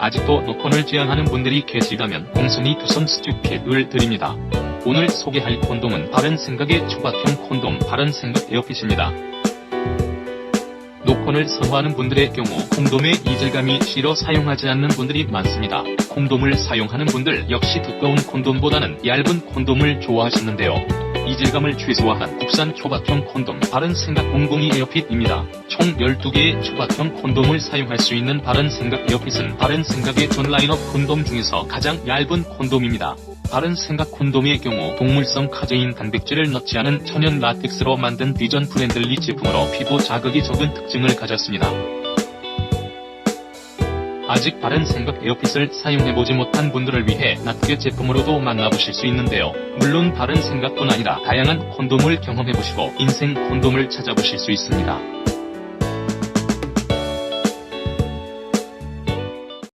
아직도 노콘을 지향하는 분들이 계시다면 공순이 두섬 스튜핏을 드립니다. 오늘 소개할 콘돔은 바른 생각의 초밥형 콘돔 바른 생각 에어핏입니다. 노콘을 선호하는 분들의 경우 콘돔의 이질감이 싫어 사용하지 않는 분들이 많습니다. 콘돔을 사용하는 분들 역시 두꺼운 콘돔보다는 얇은 콘돔을 좋아하시는데요. 이질감을 최소화한 국산 초밥형 콘돔 바른 생각 002 에어핏입니다. 총 12개의 초밥형 콘돔을 사용할 수 있는 바른 생각 에어핏은 바른 생각의 전 라인업 콘돔 중에서 가장 얇은 콘돔입니다. 바른 생각 콘돔의 경우 동물성 카제인 단백질을 넣지 않은 천연 라텍스로 만든 비전 프렌들리 제품으로 피부 자극이 적은 특징을 가졌습니다. 아직 바른 생각 에어핏을 사용해보지 못한 분들을 위해 낱개 제품으로도 만나보실 수 있는데요. 물론 바른 생각뿐 아니라 다양한 콘돔을 경험해보시고 인생 콘돔을 찾아보실 수 있습니다.